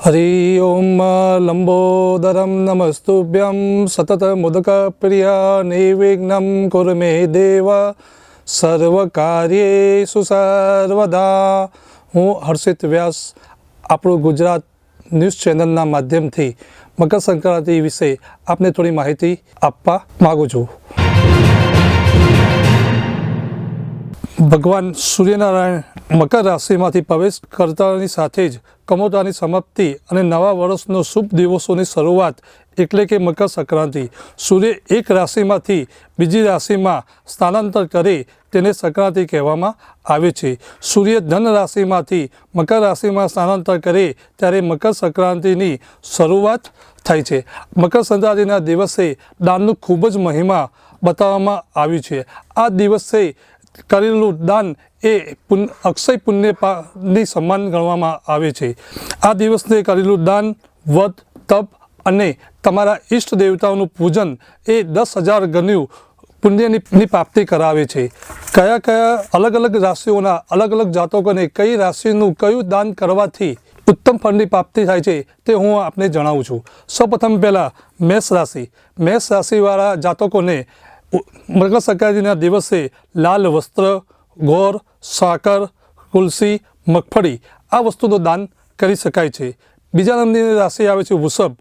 હરિ ઓમ લંબોદરમ નમસ્તુભ્યમ સતત મુદકપ્રિય નિર્વિઘ્નમ કુરુ મે દેવ સર્વકાર્યેષુ સર્વદા હું હર્ષિત વ્યાસ આપણું ગુજરાત ન્યૂઝ ચેનલના માધ્યમથી મકર સંક્રાંતિ વિશે આપને થોડી માહિતી આપવા માગું છું ભગવાન સૂર્યનારાયણ મકર રાશિમાંથી પ્રવેશ કરતાની સાથે જ કમોતાની સમાપ્તિ અને નવા વર્ષનો શુભ દિવસોની શરૂઆત એટલે કે મકર સંક્રાંતિ. સૂર્ય એક રાશિમાંથી બીજી રાશિમાં સ્થાનાંતર કરે તેને સંક્રાંતિ કહેવામાં આવે છે. સૂર્ય ધન રાશિમાંથી મકર રાશિમાં સ્થાનાંતર કરે ત્યારે મકર સંક્રાંતિની શરૂઆત થાય છે. મકર સંક્રાંતિના દિવસે દાનનું ખૂબ જ મહિમા બતાવવામાં આવ્યું છે. આ દિવસે કરેલું દાન એ પુન અક્ષય પુણ્યપાની સમાન ગણવામાં આવે છે. આ દિવસને કરેલું દાન વધ તપ અને તમારા ઈષ્ટ દેવતાઓનું પૂજન એ દસ હજાર ગણ્યું પુણ્યની પ્રાપ્તિ કરાવે છે. કયા કયા અલગ અલગ રાશિઓના અલગ અલગ જાતકોને કઈ રાશિનું કયું દાન કરવાથી ઉત્તમ ફળની પ્રાપ્તિ થાય છે તે હું આપને જણાવું છું. સૌપ્રથમ પહેલાં મેષ રાશિ. મેષ રાશિવાળા જાતકોને મકર સંક્રાંતિના દિવસે લાલ વસ્ત્ર ગોળ સાકર, તુલસી, મગફળી આ વસ્તુનું દાન કરી શકાય છે. બીજા નંબરની રાશિ આવે છે વૃષભ.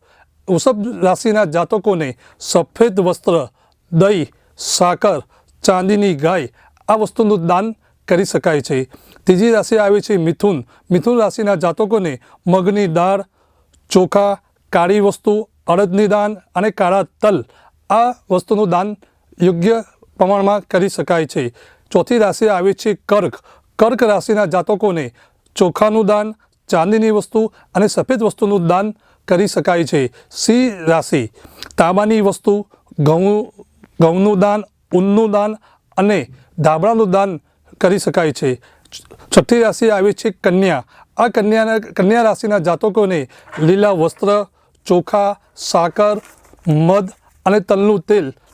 વૃષભ રાશિના જાતકોને સફેદ વસ્ત્ર, દહીં, સાકર, ચાંદીની ગાય આ વસ્તુનું દાન કરી શકાય છે. ત્રીજી રાશિ આવે છે મિથુન. મિથુન રાશિના જાતકોને મગની દાળ, ચોખા, કાળી વસ્તુ, અડદની દાન અને કાળા તલ આ વસ્તુનું દાન યોગ્ય પ્રમાણમાં કરી શકાય છે. ચોથી રાશિ આવે છે કર્ક. કર્ક રાશિના જાતકોને ચોખાનું દાન, ચાંદીની વસ્તુ અને સફેદ વસ્તુનું દાન કરી શકાય છે. સિંહ રાશિ. તાંબાની વસ્તુ, ઘઉં, ઘઉંનું દાન, ઊનનું દાન અને ધાબળાનું દાન કરી શકાય છે. છઠ્ઠી રાશિ આવે છે કન્યા. આ કન્યાના, કન્યા રાશિના જાતકોને લીલા વસ્ત્ર, ચોખા, સાકર, મધ અને તલનું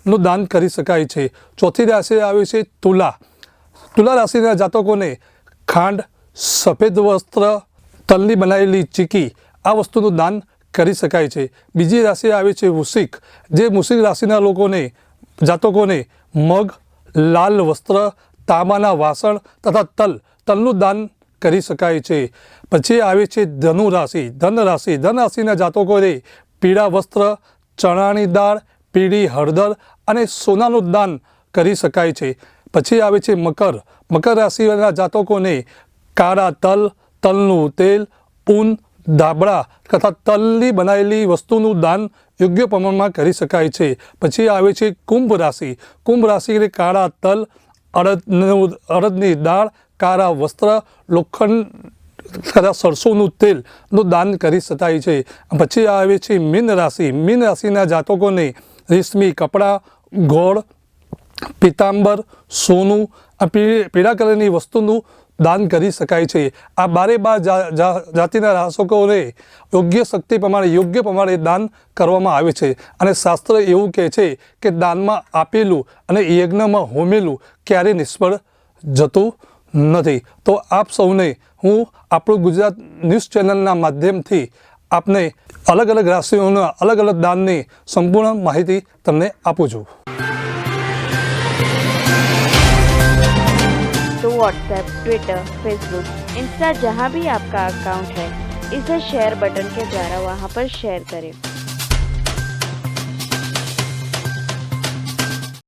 તેલનું દાન કરી શકાય છે. ચોથી રાશિ આવે છે તુલા. તુલા રાશિના જાતકોને ખાંડ, સફેદ વસ્ત્ર, તલની બનાવેલી ચીકી આ વસ્તુનું દાન કરી શકાય છે. બીજી રાશિ આવે છે વૃશ્ચિક, જે વૃશ્ચિક રાશિના લોકોને, જાતકોને મગ, લાલ વસ્ત્ર, તાંબાના વાસણ તથા તલ, તલનું દાન કરી શકાય છે. પછી આવે છે ધનુ રાશિ. ધન રાશિ. ધન રાશિના જાતકોને પીળા વસ્ત્ર, ચણાની દાળ પીળી હળદર અને સોનાનું દાન કરી શકાય છે. પછી આવે છે મકર. મકર રાશિના જાતકોને કાળા તલ, તલનું તેલ, ઊન, ધાબળા તથા તલની બનાવેલી વસ્તુનું દાન યોગ્ય પ્રમાણમાં કરી શકાય છે. પછી આવે છે કુંભ રાશિ. કુંભ રાશિને કાળા તલ, અડદનું, અડદની દાળ, કાળા વસ્ત્ર, લોખંડ તથા સરસોનું તેલનું દાન કરી શકાય છે. પછી આવે છે મીન રાશિ. મીન રાશિના જાતકોને રેશમી કપડાં, ગોળ, પિતાંબર, સોનું, આ પીળા કલરની વસ્તુનું દાન કરી શકાય છે. આ બારે બાર જાતિના રાસકોને યોગ્ય શક્તિ પ્રમાણે, યોગ્ય પ્રમાણે દાન કરવામાં આવે છે. અને શાસ્ત્ર એવું કહે છે કે દાનમાં આપેલું અને યજ્ઞમાં હોમેલું ક્યારેય નિષ્ફળ જતું નથી. તો આપ સૌને હું આપણું ગુજરાત ન્યૂઝ ચેનલના માધ્યમથી આપને અલગ અલગ રાશિઓના અલગ અલગ દાનની સંપૂર્ણ માહિતી તમને આપું છું तो व्हाट्सएप ट्विटर फेसबुक इंस्टा जहाँ भी आपका अकाउंट है इसे शेयर बटन के द्वारा वहाँ पर शेयर करें